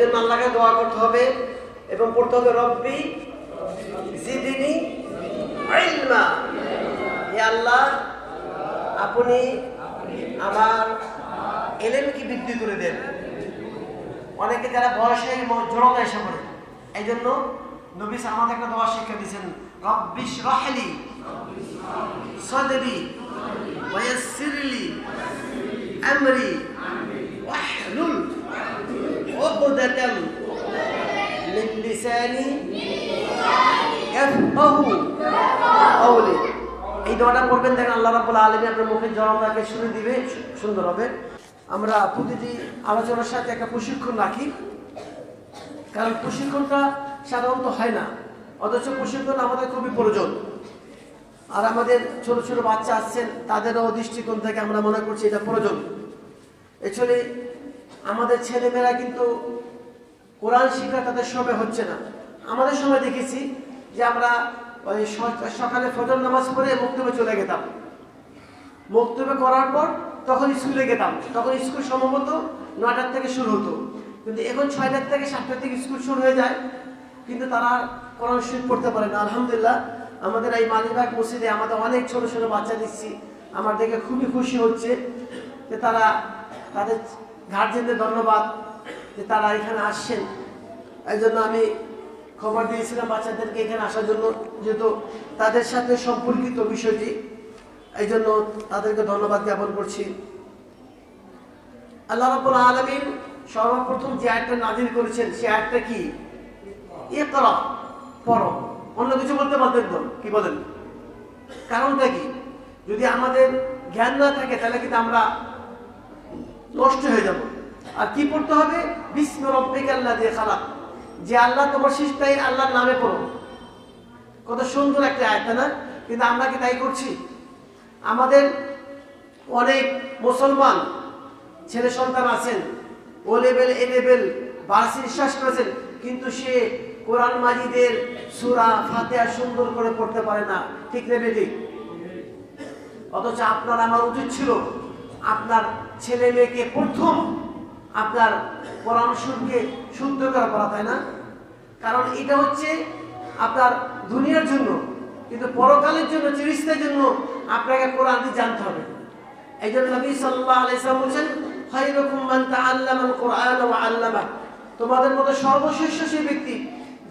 জন্য আল্লাহকে দোয়া করতে হবে এবং পড়তে হবে রব্বি জিদিনি ইলমা। হে আল্লাহ, আপনি আমার এলেমকে বৃদ্ধি করে দেন। অনেকে যারা বয়সে জড়তা এসে পড়ে। এই জন্য নবী আমাদের একটা দোয়া শিক্ষা দিয়েছেন রব্বিশ রাহেলি সদরি ওয়াসিরলি আমরি ওয়াহ عقدة من لساني يفقه قولي এই দোয়াটা পড়বেন দেখেন আল্লাহ রাব্বুল আলামিন আপনার মুখের জড়তাকে শুনে দিবে সু- সুন্দর হবে আমরা প্রতিটি আলোচনার সাথে একটা প্রশিক্ষণ রাখি কারণ প্রশিক্ষণটা সাধারণত হয় না অথচ প্রশিক্ষণ আমাদের খুবই প্রয়োজন আর আমাদের ছোট ছোট বাচ্চা আসছেন তাদেরও দৃষ্টিকোণ থেকে আমরা মনে করছি এটা প্রয়োজন অ্যাকচুয়ালি আমাদের ছেলেমেয়েরা কিন্তু কোরআন শিক্ষা তাদের সময় হচ্ছে না। আমাদের সময় দেখেছি যে আমরা ওই সকালে ফজর নামাজ পড়ে মুক্তবে চলে গেতাম। মুক্তবে করার পর তখন স্কুলে গেতাম। তখন স্কুল সম্ভবত নয়টার থেকে শুরু হতো। কিন্তু এখন ছয়টার থেকে সাতটার থেকে স্কুল শুরু হয়ে যায়। কিন্তু তারা কোরআন শরীফ পড়তে পারে না। আলহামদুলিল্লাহ, আমাদের এই মালিবাগ মসজিদে আমাদের অনেক ছোট ছোট বাচ্চা দিচ্ছি। আমার দেখে খুবই খুশি হচ্ছে যে তারা তাদের গার্জেনদের ধন্যবাদ যে তারা এখানে আসছেন। এই জন্য আমি খবর দিয়েছিলাম বাচ্চাদেরকে এখানে আসার জন্য, যেহেতু তাদের সাথে সম্পর্কিত বিষয়টি। এই জন্য তাদেরকে ধন্যবাদ জ্ঞাপন করছি। আল্লাহ রাব্বুল আলমিন সর্বপ্রথম যে আয়াতটা নাজিল করেছেন, সে আয়াতটা কি? ইকরা, পড়ো। অন্য কিছু বলতে পারতেন তো? কি বলেন? কারণটা কি? যদি আমাদের জ্ঞান না থাকে, তাহলে কিন্তু আমরা নষ্ট হয়ে যাব। আর কি পড়তে হবে? বিষ্ণু রব্বিক আল্লাহ দিয়ে খালাক। যে আল্লাহ তোমার সৃষ্টাই আল্লাহর নামে পড়ো কত সুন্দর একটা আয়ত না? কিন্তু আমরা কি তাই করছি? আমাদের অনেক মুসলমান ছেলে সন্তান আছেন, ও লেভেল, এ লেভেল বার্ষিক বিশ্বাস করেছেন, কিন্তু সে কোরআন মাজিদের সুরা ফাতেহা সুন্দর করে পড়তে পারে না। ঠিক নেবে ঠিক অথচ আপনার আমার উচিত ছিল আপনার ছেলে মেয়েকে প্রথম আপনার কোরআন শুদ্ধ করা করা, তাই না? কারণ এটা হচ্ছে আপনার দুনিয়ার জন্য, কিন্তু পরকালের জন্য চিরিস্তার জন্য আপনাকে কোরআনটি জানতে হবে। এই জন্য নবী সাল্লাহ আলাইসালাম বলছেন, খায়রুকুম মান তাআল্লামা আল কোরআন ওয়া আল্লামা তোমাদের মতো সর্বশ্রেষ্ঠ সেই ব্যক্তি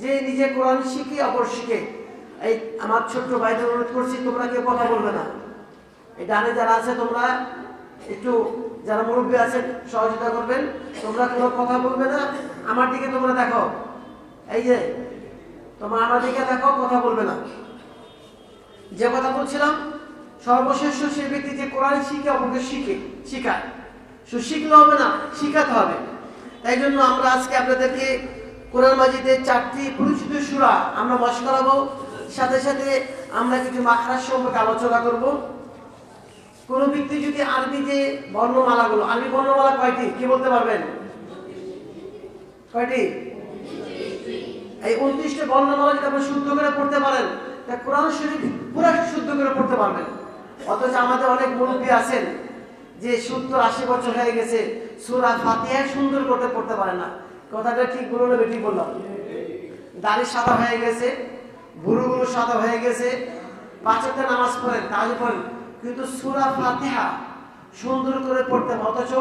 যে নিজে কোরআন শিখে, অপর শিখে। এই আমার ছোট্ট ভাইদের অনুরোধ করছি, তোমরা কেউ কথা বলবে না। এই ডানে যারা আছে, তোমরা একটু যারা মুরব্বী আছেন, সহযোগিতা করবেন। তোমরা কোনো কথা বলবে না, আমার দিকে তোমরা দেখো। এই যে, তোমরা আমার দিকে দেখো, কথা বলবে না। যে কথা বলছিলাম, সর্বশ্রেষ্ঠ সে ব্যক্তি যে কোরআন শিখে, অপরকে শিখে, শিখায়। শুধু শিখলে হবে না, শিখাতে হবে। তাই জন্য আমরা আজকে আপনাদেরকে কোরআন মাজিদের চারটি পরিচিত সুরা আমরা মশ করাবো। সাথে সাথে আমরা কিছু মাখরার সম্পর্কে আলোচনা করব। কোনো ব্যক্তি যদি আরবি যে বর্ণমালাগুলো, আরবি বর্ণমালা কয়টি? কি বলতে পারবেন? কয়টি? এই উনত্রিশটা বর্ণমালা যদি আপনি শুদ্ধ করে পড়তে পারেন, তা কোরআন শরীফ পুরো শুদ্ধ করে পড়তে পারবেন। অথচ আমাদের অনেক মুরব্বী আছেন যে সত্তর আশি বছর হয়ে গেছে, সুরা ফাতিহা সুন্দর করতে পড়তে পারে না। কথাটা ঠিক বলল বেঠিক বললাম। দাড়ি সাদা হয়ে গেছে বুড়োগুলো সাদা হয়ে গেছে পাঁচটা নামাজ পড়েন, তাজ পড়েন। কিন্তু সুরা ফাতেহা সুন্দর করে পড়তে। অথচ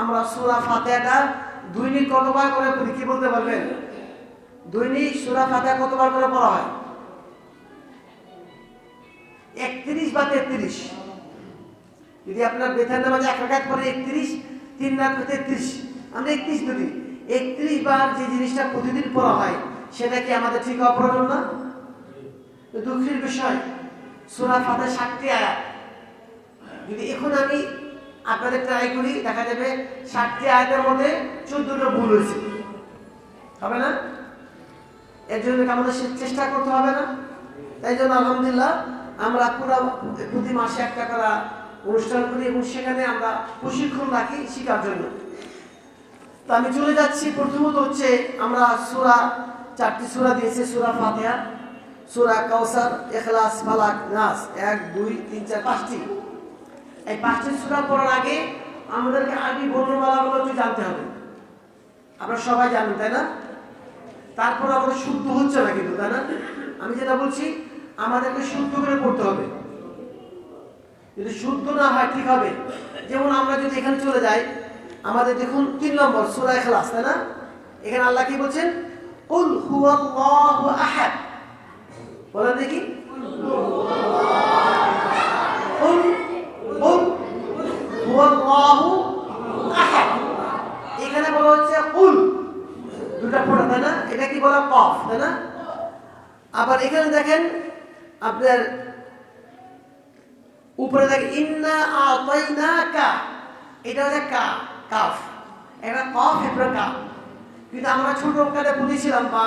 আমরা সুরা ফাতেহাটা দৈনিক কতবার করে পড়ি, কি বলতে পারবেন? দৈনিক সুরা ফাতিহা কতবার করে পড়া হয়? একত্রিশ বা তেত্রিশ? যদি আপনার বেতন নামাজ এক রাখাত পরে একত্রিশ, তিন রাত তেত্রিশ, আমরা একত্রিশ ধরি একত্রিশ বার যে জিনিসটা প্রতিদিন পড়া হয়, সেটা কি আমাদের ঠিক অপ্রয়োজন না? দুঃখের বিষয়। সুরা ফাতে ষাটটি আয়াত। যদি এখন আমি আপনাদের ট্রাই করি, দেখা যাবে ষাটটি আয়াতের মধ্যে চোদ্দটা ভুল হয়েছে। হবে না? এর জন্য আমাদের চেষ্টা করতে হবে না? তাই জন্য আলহামদুলিল্লাহ আমরা পুরো প্রতি মাসে একটা করা অনুষ্ঠান করি এবং সেখানে আমরা প্রশিক্ষণ রাখি শেখার জন্য। তো আমি চলে যাচ্ছি। প্রথমত হচ্ছে আমরা সুরা, চারটি সুরা দিয়েছি, সুরা ফাতিহা, সুরা কাউসার এখলাস ফালাক নাস। এক, দুই, তিন, চার, পাঁচটি। এই পাঁচটি সুরা পড়ার আগে আমাদেরকে আরবি বর্ণমালাগুলো একটু জানতে হবে। আপনারা সবাই জানেন, তাই না? তারপর আমাদের শুদ্ধ হচ্ছে না কিন্তু, তাই না? আমি যেটা বলছি, আমাদেরকে শুদ্ধ করে পড়তে হবে। যদি শুদ্ধ না হয়, ঠিক হবে। যেমন আমরা যদি এখানে চলে যাই, আমাদের দেখুন তিন নম্বর সুরা এখলাস তাই না? এখানে আল্লাহ কি বলছেন? বলেন দেখি কুল কুল হুয়াল্লাহু আহাদ এখানে বলা হচ্ছে কুল দুটা পড়া তাই না এটা কি বলা কফ তাই না আবার এখানে দেখেন আপনার উপরে দেখেন ইন্না আতাইনা কা হচ্ছে কা, কাফ। এটা কফ এটা কাফ কিন্তু আমরা ছোট কালে বুঝেছিলাম বা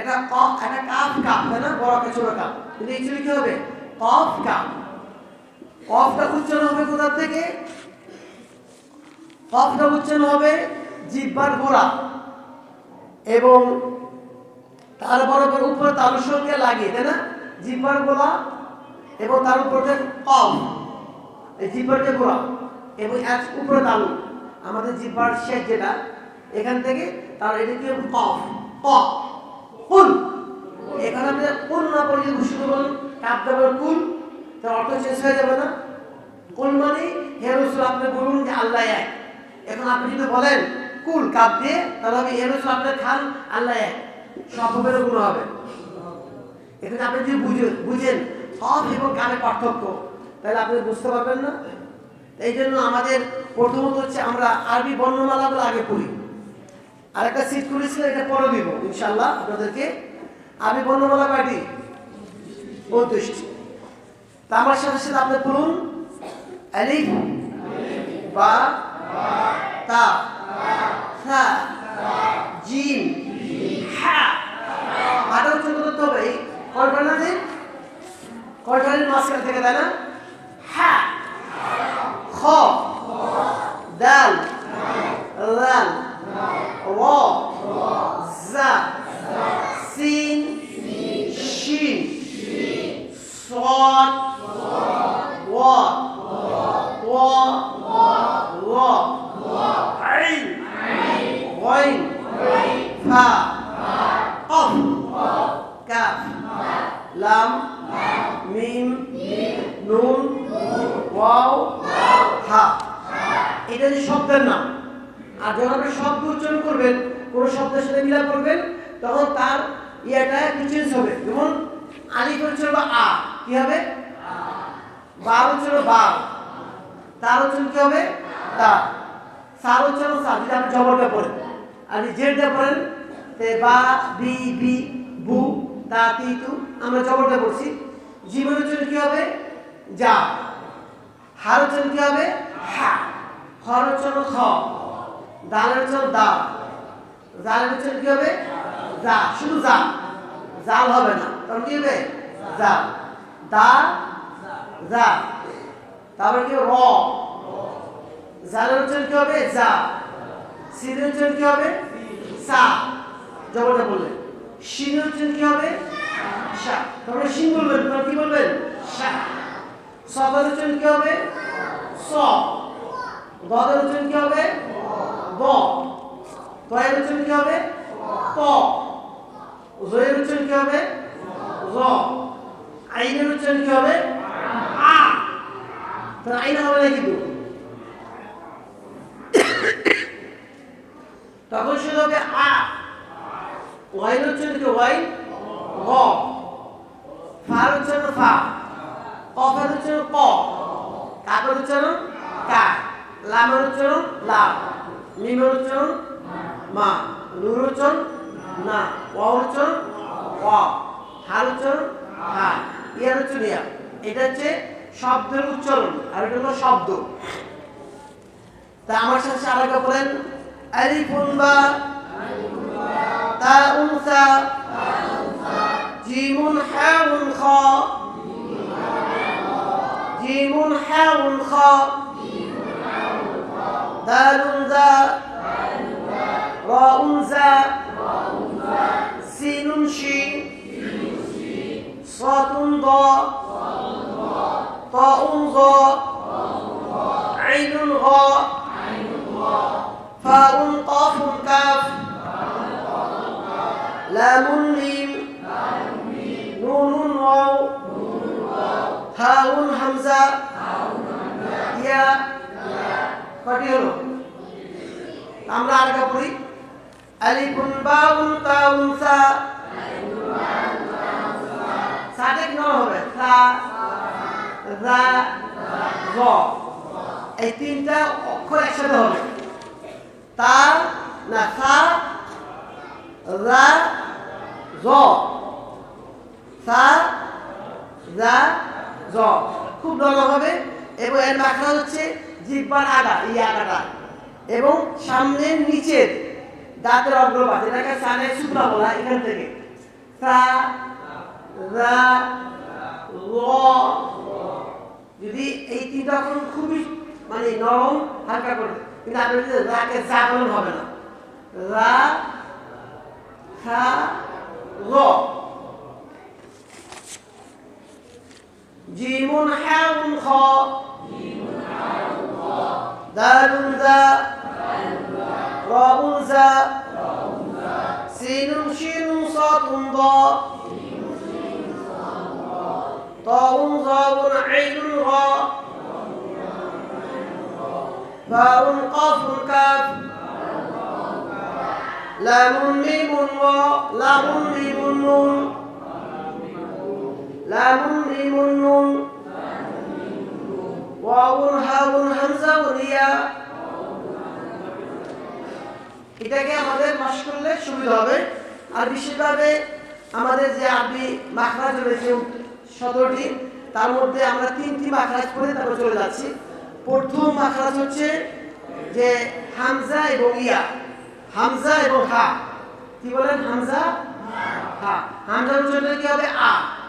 এটা কফ এটা কাফ কাপ তাই না? বড় একটা ছোট কাপ কিন্তু অ্যাকচুয়ালি কি হবে? কফ কাপ কফটা উচ্চারণ হবে কোথা থেকে? কফটা উচ্চারণ হবে জিব্বার গোড়া। এবং তার বরাবর উপরে তালুর সঙ্গে লাগিয়ে, তাই না? জিব্বার গোড়া এবং তার উপরে কফ, এই জিব্বার যে গোড়া। এবং এক উপরে তালু আমাদের জিব্বার শেষ যেটা, এখান থেকে তার এটা কি হবে? কফ। ক। কুল। এখানে আপনি কুল না পড়ে যদি শুধু বলুন কাপ দেবেন কুল, তার অর্থ শেষ হয়ে যাবে না। কুল মানে হে আপনি বলুন যে আল্লাহ এক। এখন আপনি যদি বলেন কুল, কাপ দিয়ে, তাহলে আমি হে রসুল আপনি খান, আল্লাহ এক। সব হবে গুণ হবে। এখানে আপনি যদি বুঝেন বুঝেন, কফ এবং কানের পার্থক্য, তাহলে আপনি বুঝতে পারবেন না। এই জন্য আমাদের প্রথমত হচ্ছে আমরা আরবি বর্ণমালাগুলো আগে পড়ি। আর একটা সিট করেছিল, এটা পরে দিব ইনশাল্লাহ আপনাদেরকে। আরবি বর্ণমালা কয়টি? বত্রিশটি তা আমার সাথে সাথে আপনি পড়ুন আলিফ, বা, তা, হা জিম হা। এই মাঝখান থেকে, তাই না? হা। خ دال ذال را ز سين شين صاد واد لام ميم نون واو হা। এটা যে শব্দের নাম। আর যখন আপনি শব্দ উচ্চারণ করবেন, কোন শব্দের সাথে মিলাপ করবেন, তখন তার ইয়েটা একটু চেঞ্জ হবে। যেমন, আলিফ উচ্চারণ বা আ, কি হবে? বার উচ্চারণ বা। তার উচ্চারণ কি হবে? তা। সার উচ্চারণ সা যদি আপনি জবরটা পড়েন। আর জেডটা পড়েন, তে বা, বি বি, বু, তা, তি, তু, আমরা জবরটা পড়ছি। জীবন উচ্চারণ কি হবে? যা। হার উচ্চারণ কি হবে? হা খর উচ্চারণ খ। দালের উচ্চারণ দা। জালের উচ্চারণ কি হবে? যা। শুধু যা। জাল হবে না। তখন কি হবে? যা। দা। যা। তারপরে কি র। জালের উচ্চারণ কি হবে? যা। সিনের উচ্চারণ কি হবে? সা। জবরটা বললেন। শিনের উচ্চারণ কি হবে? সা। তারপরে শিন বলবেন। কি বলবেন? সা। সদের উচ্চারণ কি হবে? স। গদের উচ্চারণ কি হবে? গ তয়ের উচ্চারণ কি হবে? ক জয়ের উচ্চারণ কি হবে? র আইনের উচ্চারণ কি হবে? আ। তাহলে আইন হবে না কিন্তু। তখন শুধু হবে আ। ওয়াইন উচ্চারণ কি? ওয়াইন ফার উচ্চারণ ফা। কফের উচ্চারণ ক। কাকের উচ্চারণ কা। লামের উচ্চারণ লাম। মিমের উচ্চারণ মা। নুর উচ্চারণ না। ওয়া উচ্চারণ ওয়া হার উচ্চারণ হা। ইয়ার উচ্চারণ ইয়া। এটা হচ্ছে শব্দের উচ্চারণ আর এটা হলো শব্দ। তা আমার সাথে আরেকটা বলেন আলিফুন বা। তাউন সা। জিমুন হাউন খ। جيم حاء خاء دال ذا. راء ذا. سين شين صاد ضاء طاء ظاء عين غاء فاء قاف كاف. لام لي. হাউন হামজা। ইয়া। কটি হলো? আমরা আর কা পড়ি। আলিফুন বাউন তাউন সা সাটা কি হবে। সা রা র এই তিনটা অক্ষর একসাথে হবে। তা, না, সা, রা, জ। সা, রা জ। খুব নরম হবে এবং এর মাখা হচ্ছে জিব্বার আগা এই আগাটা এবং সামনের নিচের দাঁতের অগ্রপাত, এটাকে সানে শুক্লা বলা এখান থেকে। সা রা, র। যদি এই তিনটা অক্ষর খুবই মানে নরম, হালকা করে, কিন্তু আপনি যদি রাকে যা হবে না। রা, খা, র। جيم حاء خاء دال ذا. راء زاء سين شين صاد ضاء طاء ظاء عين غاء فاء قاف. كاف لام ميم واء لام ميم نون. লামুন মিমুন নুন ওয়াউন হাউন এটাকে আমাদের পাশ করলে সুবিধা হবে। আর বিশেষভাবে আমাদের যে আরবি মাখরাজ রয়েছে সদরটি তার মধ্যে আমরা তিনটি মাখরাজ করে তারপর চলে যাচ্ছি। প্রথম মাখরাজ হচ্ছে যে হামজা এবং ইয়া। হামজা এবং হা। কি বলেন? হামজা, হা। হামজা উচ্চারণটা কি হবে? আ।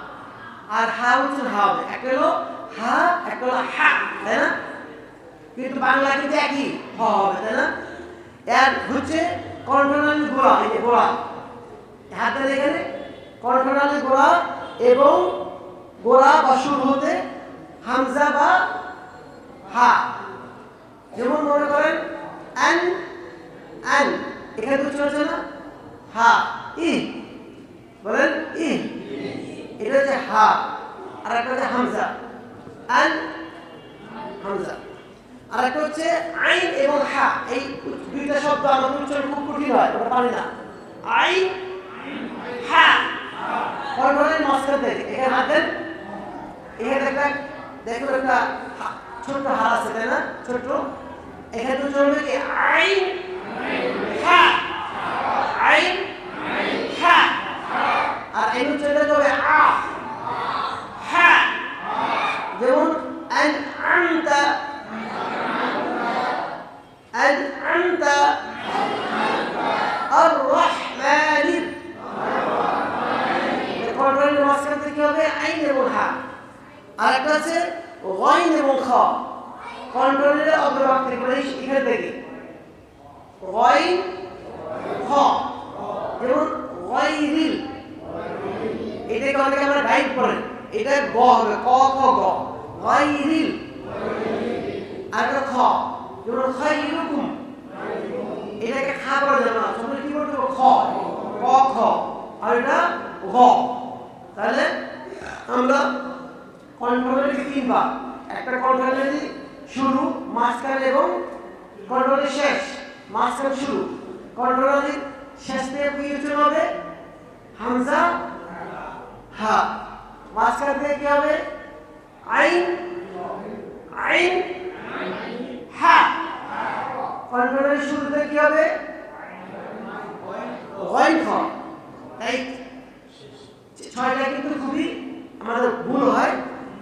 আর হা হচ্ছে হা হবে হলো হা একটা হলো হা, তাই না? কিন্তু বাংলা কিন্তু একই? হ হবে, তাই না? এর হচ্ছে কন্ট্রোনালি গোড়া, এই যে গোড়া। হাতের এখানে কন্ট্রোনালি গোড়া এবং গোড়া বা শুরু হতে হামজা বা হা। যেমন মনে করেন, অ্যান অ্যান। এখানে তো চলছে না। হা, ই। বলেন, ই। এটা হচ্ছে হা, আর একটা হচ্ছে হামজা। অ্যান হামজা। আর একটা হচ্ছে আইন এবং হা, এই দুইটা শব্দ আমাদের উচ্চারণ খুব কঠিন হয় ওটা পারি না। আইন, হা। কন্ট্রোলের মাঝখান থেকে, এখানে হাত দেন। এখানে একটা, দেখুন একটা হা- ছোট্ট হার আছে, তাই না? ছোট্ট। এখানে তো চলবে কি? আইন, হা। আইন, হা। আর এই উচ্চারণটা হবে আ। এবং হা। আর একটা আছে, গইন এবং খ। কন্ট্রোলের থেকে মানে এখান থেকে। গইন, খ। যেমন গইরিল। এটাকে অনেকে আমরা গাইড করেন এটা গ হবে, ক, খ, গ। গইরিল। আর একটা খ। যেমন খাইরুকুম এটাকে খা করা যাবে না। সবাই কি করতে খ। ক, খ। আর এটা ঘ। তাহলে আমরা কন্ট্রোলের তিন ভাগ একটা কন্ট্রোলের শুরু, মাঝখানে এবং কন্ট্রোলের শেষ। মাঝখানে শুরু। কন্ট্রোলের শেষ থেকে উচ্চারণ হবে? হামজা, হা। মাঝখান থেকে কি হবে? আইন আইন, হা। কন্ট্রোলের শুরুতে কি হবে? খ তাই ছয়টা কিন্তু খুবই আমাদের ভুল হয়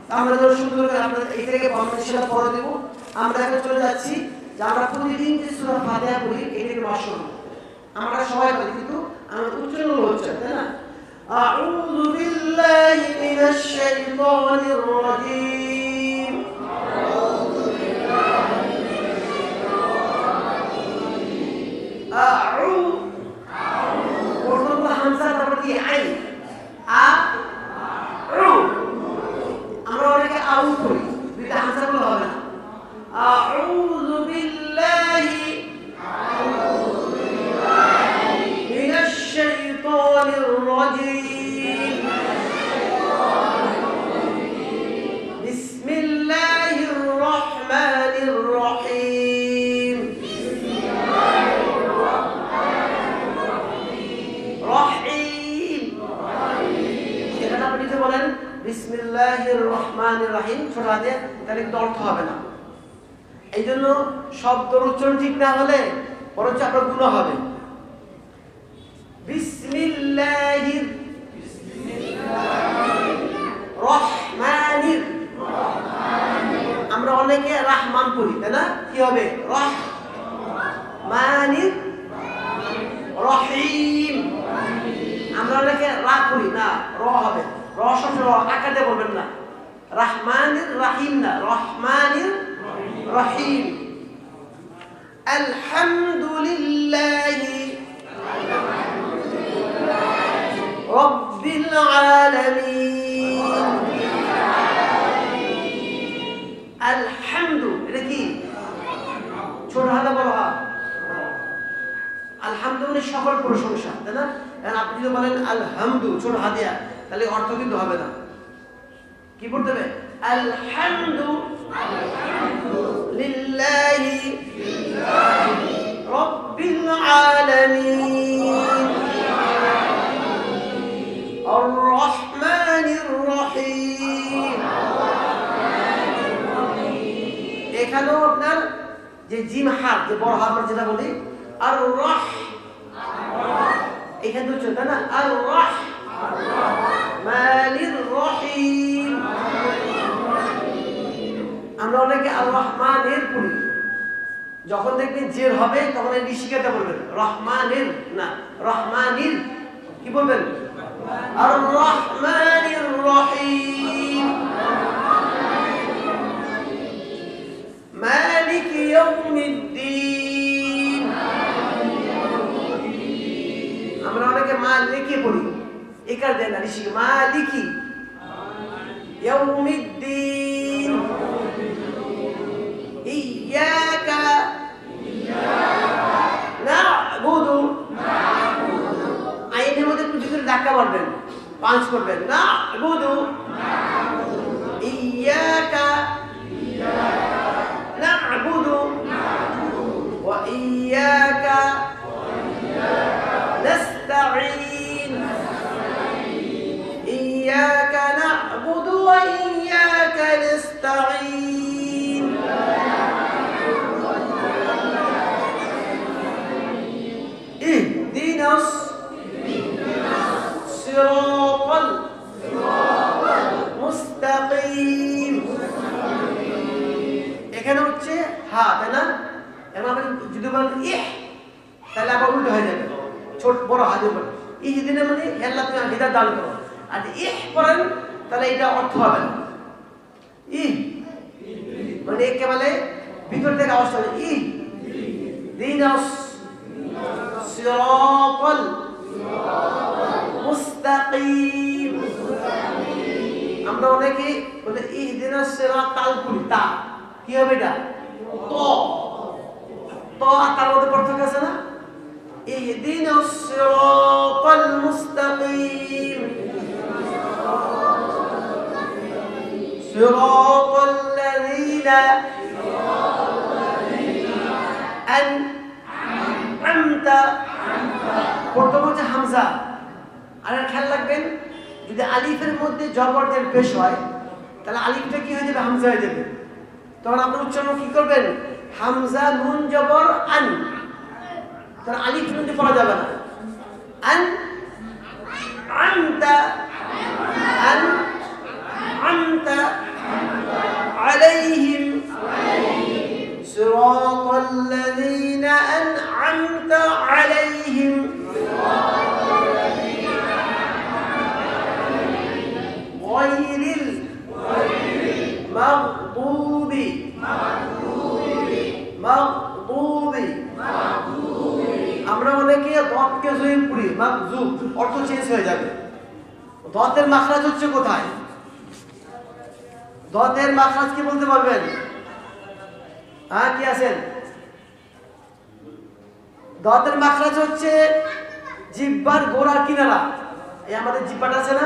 তা আমরা যেন সুন্দর করে আমরা এই থেকে কম্পিটিশন পড়ে দেবো আমরা এখন চলে যাচ্ছি যে আমরা প্রতিদিন যে সুরা ফাতিহা পড়ি এটাকে মাস করবো আমরা সবাই পারি কিন্তু আমার উচ্চারণ হচ্ছে তাই না أعوذ بالله من الشيطان الرجيم রহমানির রহিম, ছোট হাতে তাহলে কিন্তু অর্থ হবে না। এই জন্য শব্দর উচ্চারণ ঠিক না হলে বরঞ্চ আপনার গুণ হবে। বিসমিল্লাহির রহমানির। আমরা অনেকে রাহমান পড়ি তাই না? কি হবে? রহ মানির রহিম। আমরা অনেকে রা করি, না, র হবে। র আকারে বলবেন না। রাহমানির রাহিম না রহমানির রহিম আলহামদুলিল্লাহ রব্বিল আলামিন আলহামদু এটা কি? ছোট হাতে বড় হাত। আলহামদুলিল্লাহ সকল প্রশংসা, তাই না? আপনি যদি বলেন আলহামদু, ছোট হাতিয়া তাহলে অর্থ কিন্তু হবে না। হবে আলহামদু লিল্লাহি রব্বিল আলামিন আর রহমানির রহিম এখানেও আপনার যে জিম হাত, যে বড় হাত আমরা যেটা বলি আর রহ এখানে তো চলবে না? আর রহ মালির রহিম আমরা অনেকে আর রহমানের পড়ি যখন দেখবেন জের হবে, তখন এই শিখাতে বলবেন, রহমানের না, রহমানির কি বলবেন? আর রহিম। মালিক আমরা অনেকে মালিকে পড়ি একার দেন না, ঋষি, মালিকি। ইয়াউমিদ্দিন। পাঞ্চ করবেন না হা, তাই না? এখন আপনি যদি বলেন ইহ, তাহলে আবার উল্টো হয়ে যাবে। ছোট, বড় হাতে বলে। ইহ দিনে মানে আল্লাহ তুমি হৃদয় দান করো। আর ইহ করেন, তাহলে এটা অর্থ হবে না। ইহ মানে একেবারে ভিতর থেকে আওয়াজ হবে ইহ, দিন সিরাতাল মুস্তাকিম। আমরা অনেকে বলে ইহদিনাস সিরাতাল করি তা। কি হবে এটা? ত ত আর তার মধ্যে পার্থক্য আছে না ইহদিনাস সিরাতাল মুস্তাকিম صراط الذين أنعمت প্রথম হচ্ছে হামজা আর একটা খেয়াল রাখবেন যদি আলিফের মধ্যে জবরদের পেশ হয় তাহলে আলিফটা কি হয়ে যাবে হামজা হয়ে যাবে তখন আপনি উচ্চারণ কি করবেন হামজা নুন জবর আন তাহলে আলিফ নুন দিয়ে পড়া যাবে না আন আনতা আন আনতা عليهم صراط الذين أنعمت عليهم غير المغضوب مغضوب আমরা অনেকে দতকে জয়ী পড়ি মাগজুব অর্থ চেঞ্জ হয়ে যাবে। দতের মাখরাজ হচ্ছে কোথায়? দতের মাখরাজ কি বলতে পারবেন? হ্যাঁ কি আছেন? দতের মাখরাজ হচ্ছে জিব্বার গোড়ার কিনারা। এই আমাদের জিব্বাটা আছে না?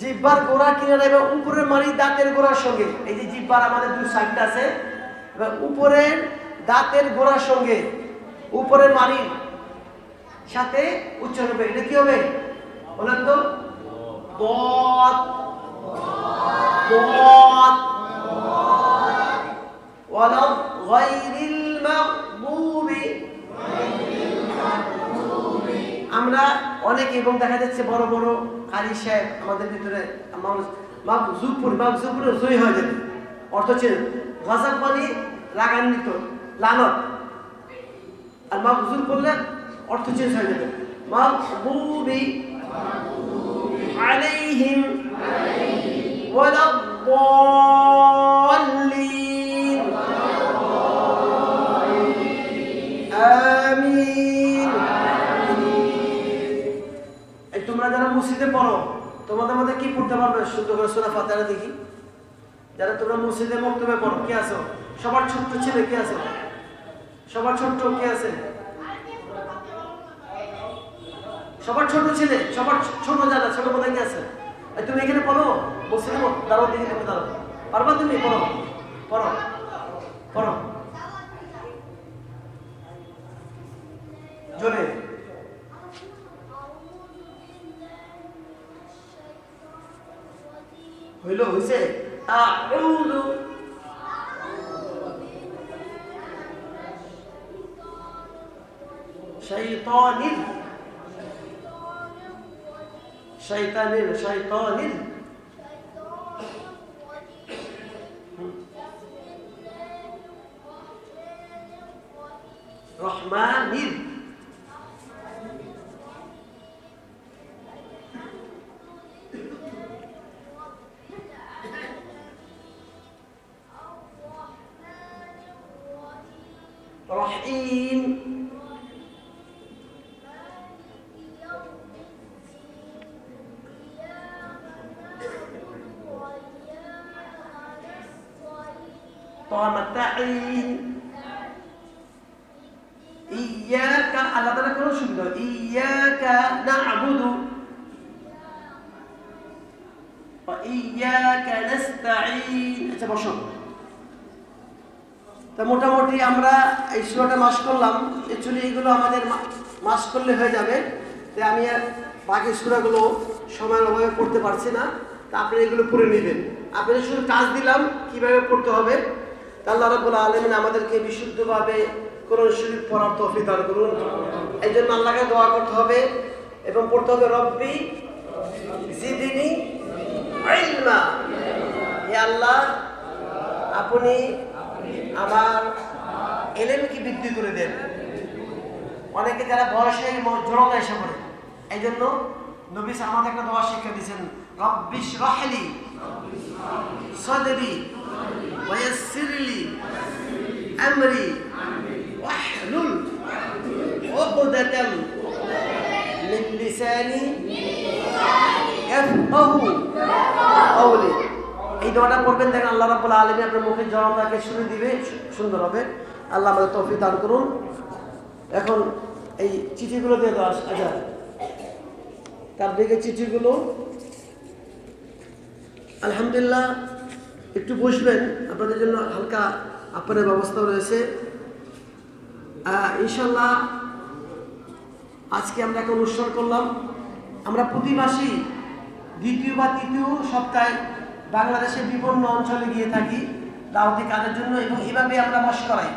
জিব্বার গোড়া কিনারা এবং উপরের মারি দাঁতের গোড়ার সঙ্গে। এই যে জিব্বার আমাদের দুই সাইডটা আছে, এবার উপরের দাঁতের গোড়ার সঙ্গে, উপরের মারির সাথে উচ্চারণ হবে এটা কি হবে? বলেন তো। বত বত ওয়ালাদ গায়রিল মাগদুবি। আমরা অনেক এবং দেখা যাচ্ছে বড় বড় কারি সাহেব আমাদের ভিতরে মানুষ মাকজুপুর মাকজুপুরের জয়ী হয়ে যাবে। অর্থ ছিল গজব মানে রাগান্বিত, লানত। আর মাকজুর করলে অর্থ চেঞ্জ হয়ে যাবে। মাকবুবি আলাইহিম ওয়ালা তোমাদের মধ্যে কি পড়তে পারবে? শুদ্ধ করে সোনা ফাতারা দেখি। যারা তোমরা মসজিদে মক্তবে পড়ো, কে আছো? সবার ছোট্ট ছেলে কে আছে? সবার ছোট্ট কে আছে? সবার ছোট ছেলে, সবার ছোট যারা ছোট কোথায় কে আছে? তুমি এখানে পড়ো? মসজিদে দাঁড়াও দিকে তুমি দাঁড়াও। পারবা তুমি? পড়ো। পড়ো। পড়ো। জোরে। হইল হইছে আউযু শয়তানির শয়তানির শয়তানির রহমানির আমরা এই সুরাটা মাস করলাম অ্যাকচুয়ালি এগুলো আমাদের মাস করলে হয়ে যাবে। তাই আমি আর বাকি সুরাগুলো সময়ের অভাবে পড়তে পারছি না। তা আপনি এগুলো পড়ে নেবেন। আপনাদের শুধু কাজ দিলাম, কীভাবে পড়তে হবে। আল্লাহ রাব্বুল আলমিন আমাদেরকে বিশুদ্ধভাবে কোরআন শরীফ পড়ার তৌফিক দান করুন। এই জন্য আল্লাহকে দোয়া করতে হবে এবং পড়তে হবে, রব্বি জিদিনি আল্লাহ, আপনি আমার এলেমকে বৃদ্ধি করে দেন। অনেকে যারা বয়সে জড়তা এসে পড়ে। এই জন্য নবীস আমাদের একটা দোয়া শিক্ষা দিয়েছেন রব্বিশ রহলি সদরি ওয়াসিরলি আমরি ওয়াহলুল উকদাতাম মিন লিসানি ইয়াফকাহু এই দোয়াটা পড়বেন দেখেন, আল্লাহ রাব্বুল আলামিন আপনার মুখের জড়তাকে শুনে দিবে। সুন্দর হবে। আল্লাহ আমাদের তৌফিক দান করুন। এখন এই চিঠিগুলো দিয়ে দাও আচ্ছা তার দিকে চিঠিগুলো। আলহামদুলিল্লাহ, একটু বসবেন, আপনাদের জন্য হালকা আপনার ব্যবস্থা রয়েছে। ইনশাল্লাহ আজকে আমরা একটা অনুষ্ঠান করলাম। আমরা প্রতি মাসেই দ্বিতীয় বা তৃতীয় সপ্তাহে বাংলাদেশের বিভিন্ন অঞ্চলে গিয়ে থাকি, দাওয়াতি কাজের জন্য, এবং এভাবে আমরা বস করাই।